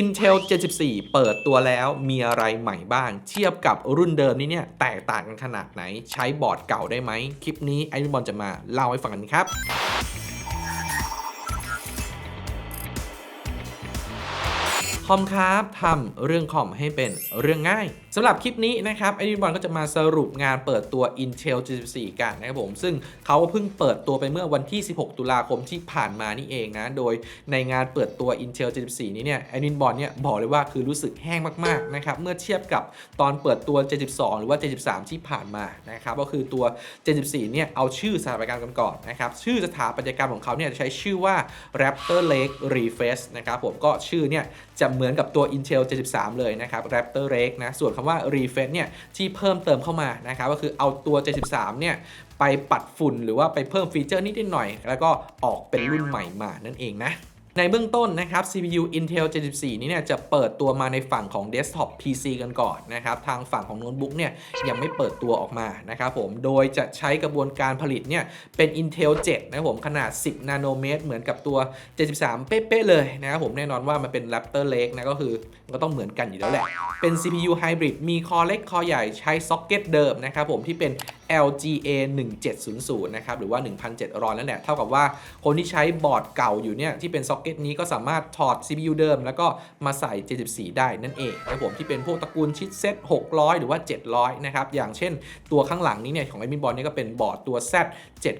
Intel 74 เปิดตัวแล้วมีอะไรใหม่บ้าง เทียบกับรุ่นเดิมนี่เนี่ย แตกต่างกันขนาดไหน ใช้บอร์ดเก่าได้ไหม คลิปนี้ไอ้บอลจะมาเล่าให้ฟังกันครับคอมครับทำเรื่องคอมให้เป็นเรื่องง่าย สำหรับคลิปนี้นะครับไอริบอลก็จะมาสรุปงานเปิดตัว Intel 74กันนะครับผมซึ่งเขาเพิ่งเปิดตัวไปเมื่อวันที่ 16 ตุลาคมที่ผ่านมานี่เองนะโดยในงานเปิดตัว Intel 74นี้เนี่ยไอริบอลเนี่ยบอกเลยว่าคือรู้สึกแห้งมากๆนะครับเมื่อเทียบกับตอนเปิดตัว72หรือว่า73ที่ผ่านมานะครับก็คือตัว74เนี่ยเอาชื่อสถาปัตยกรรมกันก่อนนะครับชื่อสถาปัตยกรรมของเขาเนี่ยจะใช้ชื่อว่า Raptor Lake Refresh นะครับผมก็ชื่อเนี่ยจะเหมือนกับตัว Intel 73เลยนะครับ Raptor Lake นะส่วนคำว่า Refresh เนี่ยที่เพิ่มเติมเข้ามานะครับก็คือเอาตัว 73 เนี่ยไปปัดฝุ่นหรือว่าไปเพิ่มฟีเจอร์นิดหน่อย แล้วก็ออกเป็นรุ่นใหม่มานั่นเองนะ ในเบื้องต้นนะครับ CPU Intel 74 นี้เนี่ยจะเปิดตัวมาในฝั่งของ Desktop PC กันก่อนนะครับทางฝั่งของโน้ตบุ๊กเนี่ยยังไม่เปิดตัวออกมานะครับผมโดยจะใช้กระบวนการผลิตเนี่ยเป็น Intel 7 นะครับผมขนาด 10 นาโนเมตร เหมือนกับตัว 73 เป๊ะๆเลยนะครับผมแน่นอนว่ามันเป็น Raptor Lake นะก็คือก็ต้องเหมือนกันอยู่แล้วแหละ เป็น CPU Hybrid มีคอเล็กคอใหญ่ใช้ซ็อกเก็ตเดิมนะครับผมที่เป็น LGA 1700นะครับหรือว่า 1,700 นั่นแหละเท่ากับว่าคนที่ใช้บอร์ดเก่าอยู่เนี่ยที่เป็นซ็อกเก็ตนี้ก็สามารถถอด CPU เดิม แล้วก็มาใส่ 74 ได้นั่นเองนะผมที่เป็นพวกตระกูลชิดเซต600 หรือว่า 700 นะครับอย่างเช่นตัวข้างหลังนี้เนี่ยของไอ้มินบอลนี่ก็เป็นบอร์ดตัว Z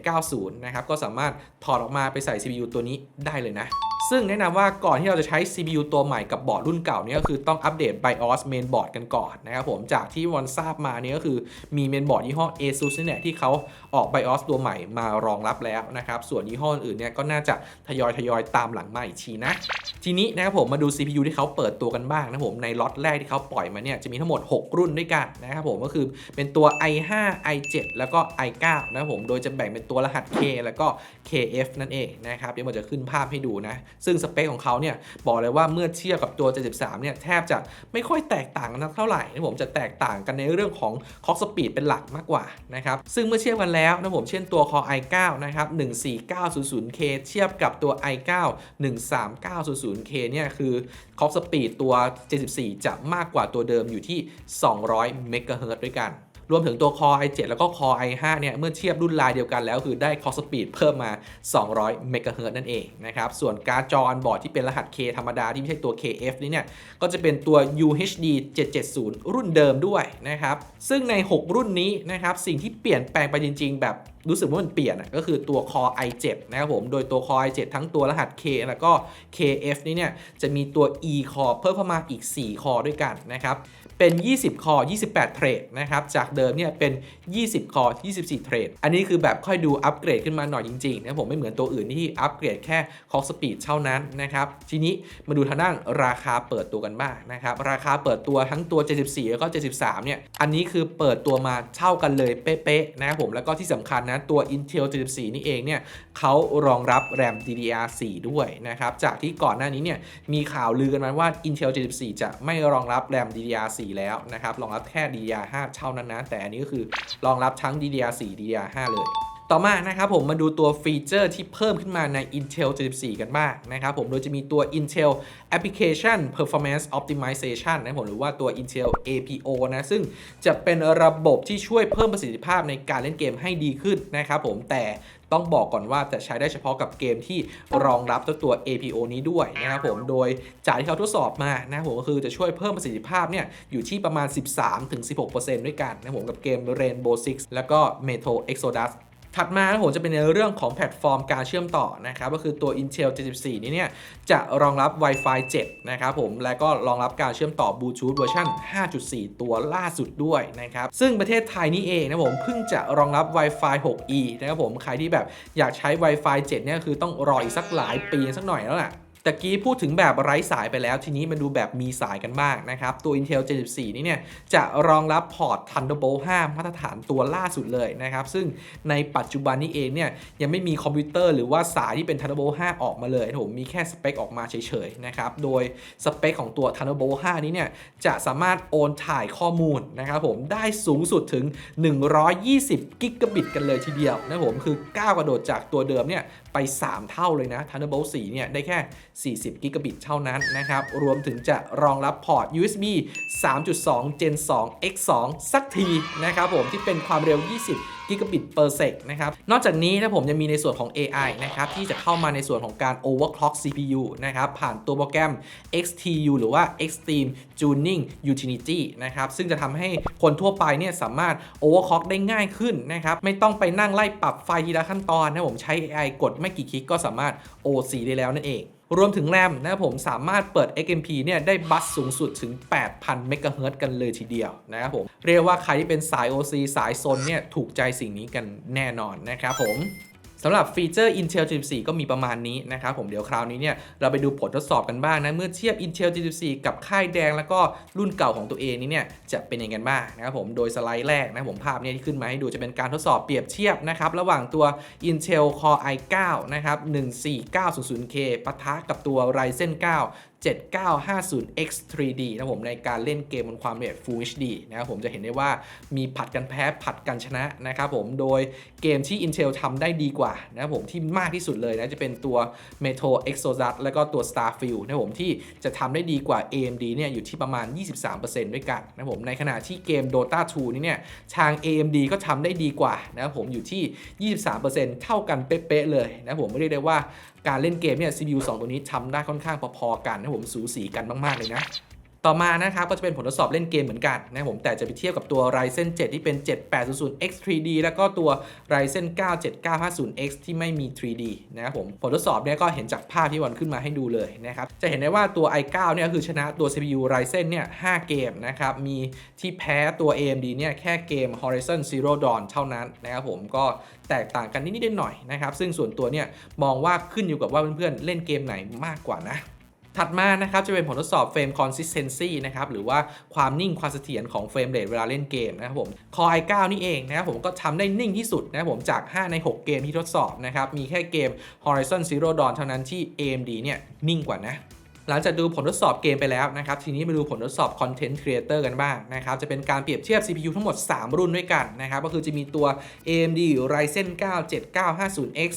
790 นะครับก็สามารถถอดออกมาไปใส่ CPU ตัวนี้ได้เลยนะ ซึ่งแนะนำว่าก่อนที่เราจะใช้ CPU ตัวใหม่กับบอร์ดรุ่นเก่าเนี่ยก็คือต้องอัปเดต BIOS mainboard กันก่อนนะครับผมจากที่วันทราบมาเนี่ยก็คือมี mainboard ยี่ห้อ ASUS นี่แหละที่เขาออก BIOS ตัวใหม่มารองรับแล้วนะครับส่วนยี่ห้ออื่นเนี่ยก็น่าจะทยอยทยอยตามหลังมาอีกทีนะ ทีนี้นะครับผมมาดู CPU ที่เขาเปิดตัวกันบ้างนะผมในล็อตแรกที่เขาปล่อยมาเนี่ยจะมีทั้งหมด 6 รุ่นด้วยกันนะครับผมก็คือเป็นตัว i5 i7 แล้วก็ i9 นะครับผมโดยจะแบ่งเป็นตัวรหัส K แล้วก็ KF นั่นเองนะครับเดี๋ยวผมจะขึ้นภาพให้ดูนะซึ่งสเปคของเขาเนี่ยบอกเลยว่าเมื่อเทียบกับตัว 73 เนี่ยแทบจะไม่ค่อยแตกต่างกันเท่าไหร่นะผมจะแตกต่างกันในเรื่องของ clock speed เป็นหลักมากกว่านะครับซึ่งเมื่อเทียบกันแล้วนะผมเช่นตัว Core i9 นะครับ 14900K เทียบกับตัว i9 13900K เนี่ยคือ clock speed ตัว 74 จะมากกว่าตัวเดิมอยู่ที่ 200 MHz ด้วยกัน รวมถึงตัว Core i7 แล้วก็ Core i5 เนี่ย เมื่อเทียบรุ่นลายเดียวกันแล้วคือได้ clock speed เพิ่มมา 200 MHz นั่นเองนะครับ ส่วนการ์ดจอบอร์ดที่เป็นรหัส K ธรรมดาที่ไม่ใช่ตัว KF นี่เนี่ย ก็จะเป็นตัว UHD 770 รุ่นเดิมด้วยนะครับ ซึ่งใน 6 รุ่นนี้นะครับ สิ่งที่เปลี่ยนแปลงไปจริง ๆ แบบรู้สึกว่ามันเปลี่ยนก็คือตัว Core i7 นะครับผม โดยตัว Core i7 ทั้งตัวรหัส K แล้วก็ KF นี่เนี่ย จะมีตัว E Core เพิ่มเข้ามาอีก4คอด้วยกันนะครับ เป็น 20 คอ 28 เทรดนะครับ จากเดิมเนี่ยเป็น 20 คอ 24 เทรด อันนี้คือแบบค่อยดูอัปเกรดขึ้นมาหน่อยจริงๆนะผมไม่เหมือนตัวอื่นที่อัปเกรดแค่คอ s สปีดเท่านั้นนะครับ ทีนี้มาดูทางด้านราคาเปิดตัวกันบ้างนะครับ ราคาเปิดตัวทั้งตัว 74 แล้วก็ 73 เนี่ย อันนี้คือเปิดตัวมาเท่ากันเลยเป๊ะๆนะครับผมแล้วก็ที่สำคัญนะตัว Intel 74 นี่เองเนี่ยเขารองรับแรม DDR4 ด้วยนะครับ จากที่ก่อนหน้านี้เนี่ยมีข่าวลือกันมาว่า Intel 74 จะไม่รองรับแรม DDR4 แล้วนะครับรองรับแค่ DDR5 เท่านั้นนะแต่อันนี้ก็คือรองรับทั้ง DDR4 DDR5 เลย ต่อมานะครับผมมาดูตัวฟีเจอร์ที่เพิ่มขึ้นมาใน Intel 74 กันบ้างนะครับผมโดยจะมีตัว Intel Application Performance Optimization นะผมหรือว่าตัว Intel APO นะซึ่งจะเป็นระบบที่ช่วยเพิ่มประสิทธิภาพในการเล่นเกมให้ดีขึ้นนะครับผมแต่ต้องบอกก่อนว่าจะใช้ได้เฉพาะกับเกมที่รองรับตัวตัว APO นี้ด้วยนะครับผม โดยจากที่เขาทดสอบมานะผมก็คือจะช่วยเพิ่มประสิทธิภาพเนี่ยอยู่ที่ประมาณ 13-16%ด้วยกันนะผมกับเกม Rainbow Six แล้วก็ Metro Exodus ถัดมานะผมจะเป็นในเรื่องของแพลตฟอร์มการเชื่อมต่อนะครับก็คือตัว Intel 74 นี้เนี่ยจะรองรับ Wi-Fi 7 นะครับผมและก็รองรับการเชื่อมต่อบลูทูธเวอร์ชัน5.4 ตัวล่าสุดด้วยนะครับซึ่งประเทศไทยนี่เองนะผมเพิ่งจะรองรับ Wi-Fi 6E นะครับผมใครที่แบบอยากใช้ Wi-Fi 7 เนี่ยคือต้องรออีกสักหลายปีสักหน่อยแล้วแหละ ตะกี้พูดถึงแบบไร้สายไปแล้ว ทีนี้มาดูแบบมีสายกันบ้างนะครับ ตัว Intel 74 นี่เนี่ย จะรองรับพอร์ต Thunderbolt 5 มาตรฐานตัวล่าสุดเลยนะครับ ซึ่งในปัจจุบันนี้เองเนี่ย ยังไม่มีคอมพิวเตอร์หรือว่าสายที่เป็น Thunderbolt 5 ออกมาเลยผมมีแค่สเปคออกมาเฉยๆนะครับ โดยสเปคของตัว Thunderbolt 5 นี้เนี่ย จะสามารถโอนถ่ายข้อมูลนะครับผมได้สูงสุดถึง 120 กิกะบิตกันเลยทีเดียวนะผมคือก้าวกระโดดจากตัวเดิมเนี่ย ไป 3 เท่าเลยนะ Thunderbolt 4 เนี่ย ได้แค่ 40 กิกะบิตเท่านั้นนะครับ รวมถึงจะรองรับพอร์ต USB 3.2 Gen 2 X 2 สักทีนะครับผมที่เป็นความเร็ว 20กิกะบิต per sec นะครับ นอกจากนี้นะผมยังมีในส่วนของ AI นะครับที่จะเข้ามาในส่วนของการ overclock CPU นะครับผ่านตัวโปรแกรม XTU หรือว่า Extreme Tuning Utility นะครับซึ่งจะทำให้คนทั่วไปเนี่ยสามารถ overclock ได้ง่ายขึ้นนะครับไม่ต้องไปนั่งไล่ปรับไฟทีละขั้นตอนนะผมใช้ AI กดไม่กี่คลิกก็สามารถ OC ได้แล้วนั่นเอง รวมถึงแรมนะครับผมสามารถเปิด XMP เนี่ยได้บัสสูงสุดถึง 8,000 เมกะเฮิรตซ์กันเลยทีเดียวนะครับผม เรียกว่าใครที่เป็นสาย OC สายโซนเนี่ยถูกใจสิ่งนี้กันแน่นอนนะครับผม สำหรับฟีเจอร์ Intel G14 ก็มีประมาณนี้นะครับผมเดี๋ยวคราวนี้เนี่ยเราไปดูผลทดสอบกันบ้างนะ เมื่อเทียบ Intel G14 กับค่ายแดงแล้วก็รุ่นเก่าของตัวเองนี้เนี่ยจะเป็นยังไงกันบ้างนะครับผมโดยสไลด์แรกนะผมภาพเนี่ยที่ขึ้นมาให้ดูจะเป็นการทดสอบเปรียบเทียบนะครับระหว่างตัว Intel Core i9 นะครับ 14900K ปะทะกับตัว Ryzen 9 7950X 3D นะผมในการเล่นเกมบนความละเอียด Full HD นะครับผมจะเห็นได้ว่ามีผัดกันแพ้ผัดกันชนะนะครับผมโดยเกมที่ Intel ทำได้ดีกว่านะครับผมที่มากที่สุดเลยนะจะเป็นตัว Metro Exodus แล้วก็ตัว Starfield นะครับผมที่จะทำได้ดีกว่า AMD เนี่ยอยู่ที่ประมาณ 23%ด้วยกันนะครับผมในขณะที่เกม Dota 2 นี่เนี่ยทาง AMD ก็ทำได้ดีกว่านะครับผมอยู่ที่ 23%เท่ากันเป๊ะๆเลยนะครับผมไม่เรียกได้ว่า การเล่นเกมเนี่ย CPU 2 ตัวนี้ทำได้ค่อนข้างพอๆกันนะผมสูสีกันมากๆเลยนะ ต่อมานะครับก็จะเป็นผลทดสอบเล่นเกมเหมือนกันนะผมแต่จะไปเทียบกับตัว Ryzen 7 ที่เป็น 7800X 3D แล้วก็ตัว Ryzen 9 7950X ที่ไม่มี 3D นะครับผมผลทดสอบเนี่ยก็เห็นจากภาพที่วันขึ้นมาให้ดูเลยนะครับจะเห็นได้ว่าตัว i9 เนี่ยคือชนะตัว CPU Ryzen เนี่ย5เกมนะครับมีที่แพ้ตัว AMD เนี่ยแค่เกม Horizon Zero Dawn เท่านั้นนะครับผมก็แตกต่างกันนิดๆหน่อยๆนะครับซึ่งส่วนตัวเนี่ยมองว่าขึ้นอยู่กับว่าเพื่อนๆเล่นเกมไหนมากกว่านะ ถัดมานะครับจะเป็นผลทดสอบ Frame Consistency นะครับหรือว่าความนิ่งความเสถียรของเฟรมเรทเวลาเล่นเกมนะครับผม Core i9 นี่เองนะครับผมก็ทำได้นิ่งที่สุดนะครับผมจาก 5 ใน 6 เกมที่ทดสอบนะครับมีแค่เกม Horizon Zero Dawn เท่านั้นที่ AMD เนี่ยนิ่งกว่านะหลังจากดูผลทดสอบเกมไปแล้วนะครับ ทีนี้มาดูผลทดสอบ Content Creator กันบ้างนะครับ จะเป็นการเปรียบเทียบ CPU ทั้งหมด 3 รุ่นด้วยกันนะครับ ก็คือจะมีตัว AMD Ryzen 9 7950X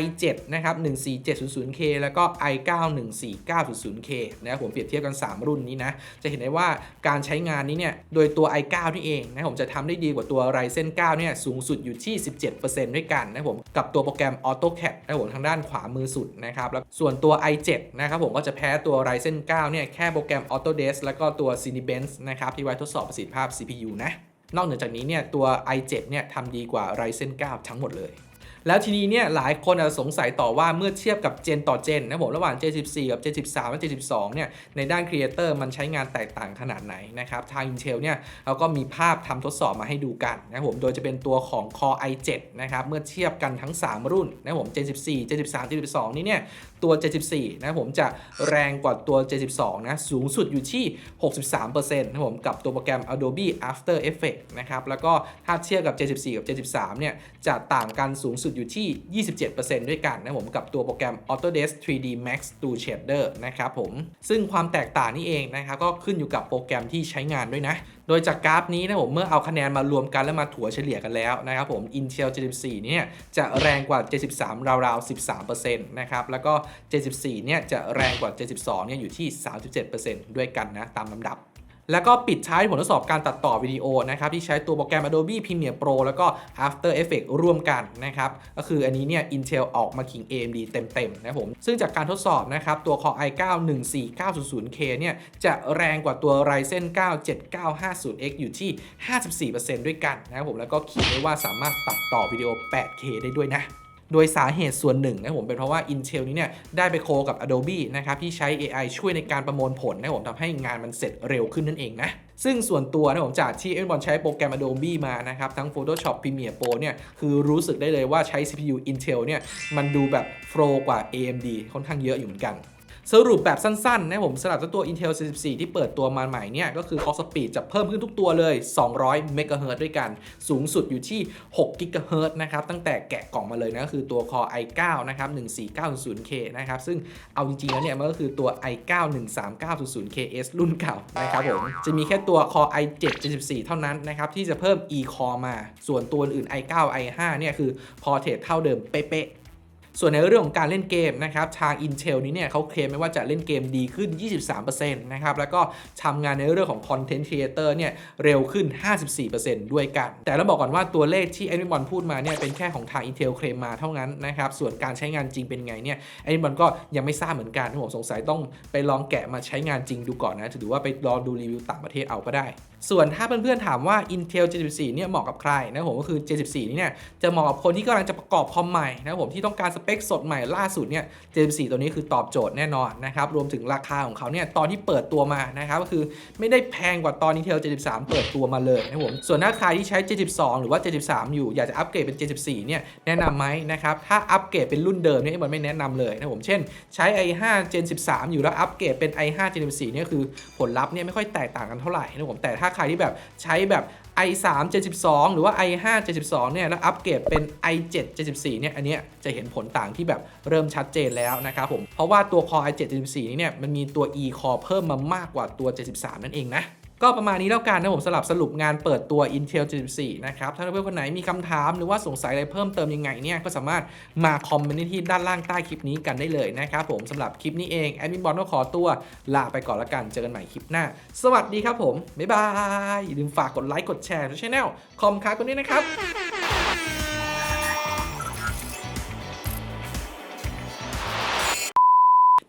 i7 นะครับ 14700K แล้วก็ i9 14900K นะครับผมเปรียบเทียบกัน 3 รุ่นนี้นะ จะเห็นได้ว่าการใช้งานนี้เนี่ย โดยตัว i9 นี่เองนะผมจะทำได้ดีกว่าตัว Ryzen 9 เนี่ย สูงสุดอยู่ที่ 17%ด้วยกันนะผม กับตัวโปรแกรม AutoCAD นะผมทางด้านขวามือสุดนะครับ แล้วส่วนตัว i7 นะครับผมก็จะแพ้ตัว Ryzen 9 เนี่ย แค่โปรแกรม Autodesk แล้วก็ตัว Cinebench นะครับ ที่ไว้ทดสอบประสิทธิภาพ CPU นะ นอกเหนือจากนี้เนี่ยตัว i7 เนี่ยทำดีกว่า Ryzen 9 ทั้งหมดเลย แล้วทีนี้เนี่ยหลายคนอาจจะสงสัยต่อว่าเมื่อเทียบกับเจนต่อเจนนะผมระหว่าง J14 กับ J13 และ J12 เนี่ยในด้านครีเอเตอร์มันใช้งานแตกต่างขนาดไหนนะครับทาง Intel เนี่ยเราก็มีภาพทำทดสอบมาให้ดูกันนะผมโดยจะเป็นตัวของ Core i7 นะครับเมื่อเทียบกันทั้ง 3 รุ่นนะผม J14 J13 J12 นี่เนี่ย ตัว J14 นะครับผมจะแรงกว่าตัว J12 นะ สูงสุดอยู่ที่ 63%นะครับผมกับตัวโปรแกรม Adobe After Effects นะครับแล้วก็ถ้าเทียบกับ J14 กับ J13 เนี่ยจะต่างกันสูงสุดอยู่ที่ 27%ด้วยกันนะผมกับตัวโปรแกรม Autodesk 3D Max 2 Shader นะครับผมซึ่งความแตกต่างนี่เองนะครับก็ขึ้นอยู่กับโปรแกรมที่ใช้งานด้วยนะโดยจากกราฟนี้นะผมเมื่อเอาคะแนนมารวมกันแล้วมาถัวเฉลี่ยกันแล้วนะครับผม Intel 74เนี่ยจะแรงกว่า 73 ราวๆ 13%นะครับแล้วก็ 74เนี่ยจะแรงกว่า 72เนี่ยอยู่ที่ 37%ด้วยกันนะตามลำดับ แล้วก็ปิดท้ายผลทดสอบการตัดต่อวิดีโอนะครับที่ใช้ตัวโปรแกรม Adobe Premiere Pro แล้วก็ After Effects ร่วมกันนะครับก็คืออันนี้เนี่ย Intel ออกมาขิง AMD เต็มๆนะผมซึ่งจากการทดสอบนะครับตัว Core i9 14900K เนี่ยจะแรงกว่าตัว Ryzen 9 7950X อยู่ที่ 54%ด้วยกันนะครับผมแล้วก็ขียนไว้ว่าสามารถตัดต่อวิดีโอ 8K ได้ด้วยนะ โดยสาเหตุส่วนหนึ่งนะผมเป็นเพราะว่า Intel นี้เนี่ยได้ไปโคกับ Adobe นะครับที่ใช้ AI ช่วยในการประมวลผลนะผมทำให้งานมันเสร็จเร็วขึ้นนั่นเองนะซึ่งส่วนตัวนะผมจากที่เอ็นบอลใช้โปรแกรม Adobe มานะครับ ทั้ง Photoshop Premiere Pro เนี่ย คือรู้สึกได้เลยว่าใช้ CPU Intel เนี่ย มันดูแบบโฟล์กว่า AMD ค่อนข้างเยอะอยู่เหมือนกัน สรุปแบบสั้นๆนะผมสำหรับตัว Intel 44 ที่เปิดตัวมาใหม่เนี่ยก็คือ clock speed จะเพิ่มขึ้นทุกตัวเลย 200 MHz ด้วยกัน สูงสุดอยู่ที่ 6 GHz นะครับ ตั้งแต่แกะกล่องมาเลยนะก็คือตัว Core i9 นะครับ 14900K นะครับ ซึ่งเอาจริงๆแล้วเนี่ยมันก็คือตัว i9 13900KS รุ่นเก่านะครับผมจะมีแค่ตัว Core i7 74 เท่านั้นนะครับ ที่จะเพิ่ม e-core มา ส่วนตัวอื่น i9 i5 เนี่ยคือพอเทสเท่าเดิมเป๊ะ ส่วนในเรื่องของการเล่นเกมนะครับทาง Intel นี้เนี่ยเขาเคลมไว้ว่าจะเล่นเกมดีขึ้น 23%นะครับแล้วก็ทำงานในเรื่องของ Content Creator เนี่ยเร็วขึ้น 54%ด้วยกัน แต่เราบอกก่อนว่าตัวเลขที่ a d m i n พูดมาเนี่ยเป็นแค่ของทาง Intel เคลมมาเท่านั้นนะครับส่วนการใช้งานจริงเป็นไงเนี่ย a d m i n ก็ยังไม่ทราบเหมือนกันผมสงสัยต้องไปลองแกะมาใช้งานจริงดูก่อนนะถือว่าไปรอดูรีวิวต่างประเทศเอาก็ได้ ส่วนถ้าเพื่อนๆถามว่า Intel 74เนี่ยเหมาะกับใครนะผมก็คือ74นี่เนี่ยจะเหมาะกับคนที่กำลังจะประกอบคอมใหม่นะผมที่ต้องการสเปคสดใหม่ล่าสุดเนี่ย74ตัวนี้คือตอบโจทย์แน่นอนนะครับรวมถึงราคาของเขาเนี่ยตอนที่เปิดตัวมานะครับก็คือไม่ได้แพงกว่าตอน Intel 73เปิดตัวมาเลยนะผมส่วนถ้าใครที่ใช้72หรือว่า73อยู่อยากจะอัปเกรดเป็น74เนี่ยแนะนำไหมนะครับถ้าอัปเกรดเป็นรุ่นเดิมเนี่ยมันไม่แนะนำเลยนะผมเช่นใช้ i5 Gen 13 อยู่แล้วอัปเกรดเป็น i5 Gen 14เนี่ยคือผลลัพธ์เนี่ยไม่ค่อยแตกต่างกันเท่าไหร่นะผมแต่ถ้าใครที่แบบใช้แบบ i3 72 หรือว่า i5 72 เนี่ย แล้วอัปเกรดเป็น i7 74 เนี่ย อันเนี้ยจะเห็นผลต่างที่แบบเริ่มชัดเจนแล้วนะครับผม เพราะว่าตัว Core i7 74นี้เนี่ย มันมีตัว e core เพิ่มมามากกว่าตัว 73 นั่นเองนะ ก็ประมาณนี้แล้วกันนะผมสลับสรุปงานเปิดตัว Intel 74นะครับถ้าเพื่อนคนไหนมีคำถามหรือว่าสงสัยอะไรเพิ่มเติมยังไงเนี่ยก็สามารถมาคอมเมนต์ที่ด้านล่างใต้คลิปนี้กันได้เลยนะครับผมสำหรับคลิปนี้เองแอดมินบอลก็ขอตัวลาไปก่อนละกันเจอกันใหม่คลิปหน้า สวัสดีครับผมบ๊ายบายอย่าลืมฝากกดไลค์กดแชร์ช่องคอมค้ากันด้วยนะครับ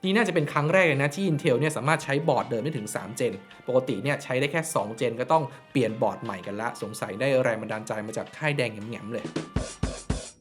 นี่น่าจะเป็นครั้งแรกเลยนะที่ Intel เนี่ยสามารถใช้บอร์ดเดิมได้ถึง 3 เจน ปกติเนี่ยใช้ได้แค่ 2 เจนก็ต้องเปลี่ยนบอร์ดใหม่กันละ สงสัยได้แรงบันดาลใจมาจากค่ายแดงแหงมๆเลย